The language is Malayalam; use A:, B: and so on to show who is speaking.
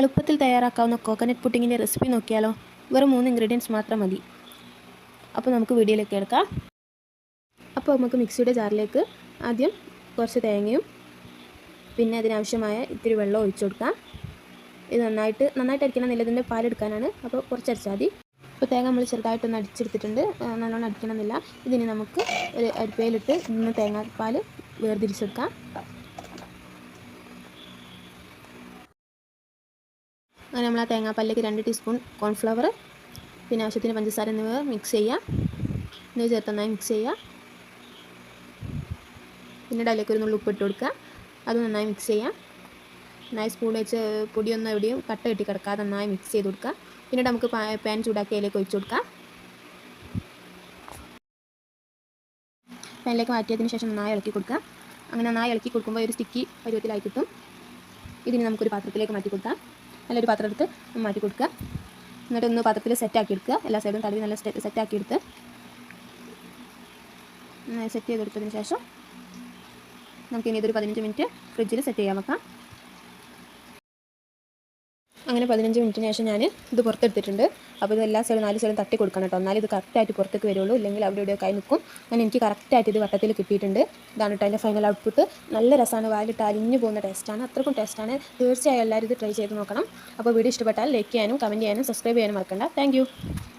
A: എളുപ്പത്തിൽ തയ്യാറാക്കാവുന്ന കോക്കനട്ട് പുഡിങ്ങിന്റെ റെസിപ്പി നോക്കിയാലോ? വെറും മൂന്ന് ഇൻഗ്രീഡിയൻസ് മാത്രം മതി. അപ്പോൾ നമുക്ക് വീഡിയോയിലേക്ക് എടുക്കാം. അപ്പോൾ നമുക്ക് മിക്സിയുടെ ജാറിലേക്ക് ആദ്യം കുറച്ച് തേങ്ങയും പിന്നെ അതിനാവശ്യമായ ഇത്തിരി വെള്ളം ഒഴിച്ചു കൊടുക്കാം. ഇത് നന്നായിട്ട് നന്നായിട്ട് അടിക്കണം എന്നില്ല ഇതിന്റെ പാലെടുക്കാനാണ് അപ്പോൾ കുറച്ച് അടിച്ചാൽ മതി. ഇപ്പോൾ തേങ്ങ നമ്മൾ ചെറുതായിട്ടൊന്ന് അടിച്ചെടുത്തിട്ടുണ്ട്. നല്ലോണം അടിക്കണമെന്നില്ല. ഇതിന് നമുക്ക് ഒരു അരിപ്പയിലിട്ട് ഇന്ന് തേങ്ങാപ്പാൽ വേർതിരിച്ചെടുക്കാം. അങ്ങനെ നമ്മൾ ആ തേങ്ങാപ്പാലിലേക്ക് രണ്ട് ടീസ്പൂൺ കോൺഫ്ലവർ പിന്നെ ആവശ്യത്തിന് പഞ്ചസാര എന്നിവ മിക്സ് ചെയ്യുക എന്നിവ ചേർത്ത് നന്നായി മിക്സ് ചെയ്യുക പിന്നെ അതിലേക്ക് ഒരു നുള്ളി ഉപ്പിട്ട് കൊടുക്കുക. അത് നന്നായി മിക്സ് ചെയ്യാം. നന്നായി സ്പൂൺ വെച്ച് പൊടിയൊന്നും എവിടെയും കട്ട കെട്ടി കിടക്കാതെ നന്നായി മിക്സ് ചെയ്ത് കൊടുക്കുക. പിന്നീട് നമുക്ക് പാൻ ചൂടാക്കി അതിലേക്ക് ഒഴിച്ചു കൊടുക്കാം. പാനിലേക്ക് മാറ്റിയതിന് ശേഷം നന്നായി ഇളക്കി കൊടുക്കുക. അങ്ങനെ നന്നായി ഇളക്കി കൊടുക്കുമ്പോൾ ഒരു സ്റ്റിക്കി പരുവത്തിലായി കിട്ടും. ഇതിന് നമുക്കൊരു പാത്രത്തിലേക്ക് മാറ്റി കൊടുക്കാം. നല്ലൊരു പാത്രം എടുത്ത് മാറ്റി കൊടുക്കുക. എന്നിട്ട് ഒന്ന് പാത്രത്തിൽ സെറ്റാക്കി എടുക്കുക. എല്ലാ സൈഡും തടവി നല്ല സെറ്റാക്കി എടുത്ത് സെറ്റ് ചെയ്തെടുത്തതിന് ശേഷം നമുക്ക് ഇനി ഇതൊരു പതിനഞ്ച് മിനിറ്റ് ഫ്രിഡ്ജിൽ സെറ്റ് ചെയ്യാൻ വെക്കാം. അങ്ങനെ പതിനഞ്ച് മിനിറ്റിന് ശേഷം ഞാൻ ഇത് പുറത്തെടുത്തിട്ടുണ്ട്. അപ്പോൾ ഇത് എല്ലാ സൈഡും നാല് സൈഡും തട്ടി കൊടുക്കണം കേട്ടോ. എന്നാലും ഇത് കറക്റ്റായിട്ട് പുറത്തേക്ക് വരുള്ളൂ. ഇല്ലെങ്കിൽ അവിടെ കൈ ആയി നിൽക്കും. അങ്ങനെ എനിക്ക് കറക്റ്റായിട്ട് ഇത് വട്ടത്തിൽ കിട്ടിയിട്ടുണ്ട്. ഇതാണ് കേട്ടോ അതിന്റെ ഫൈനൽ ഔട്ട്പുട്ട് നല്ല രസമാണ്. വായിലിട്ട് അലിഞ്ഞു പോകുന്ന ടേസ്റ്റാണ് അത്രക്കും ടേസ്റ്റാണ് തീർച്ചയായും എല്ലാവരും ഇത് ട്രൈ ചെയ്ത് നോക്കണം. അപ്പോൾ വീഡിയോ ഇഷ്ടപ്പെട്ടാൽ ലൈക്ക് ചെയ്യാനും കമന്റ് ചെയ്യാനും സബ്സ്ക്രൈബ് ചെയ്യാനും മറക്കണ്ട. താങ്ക്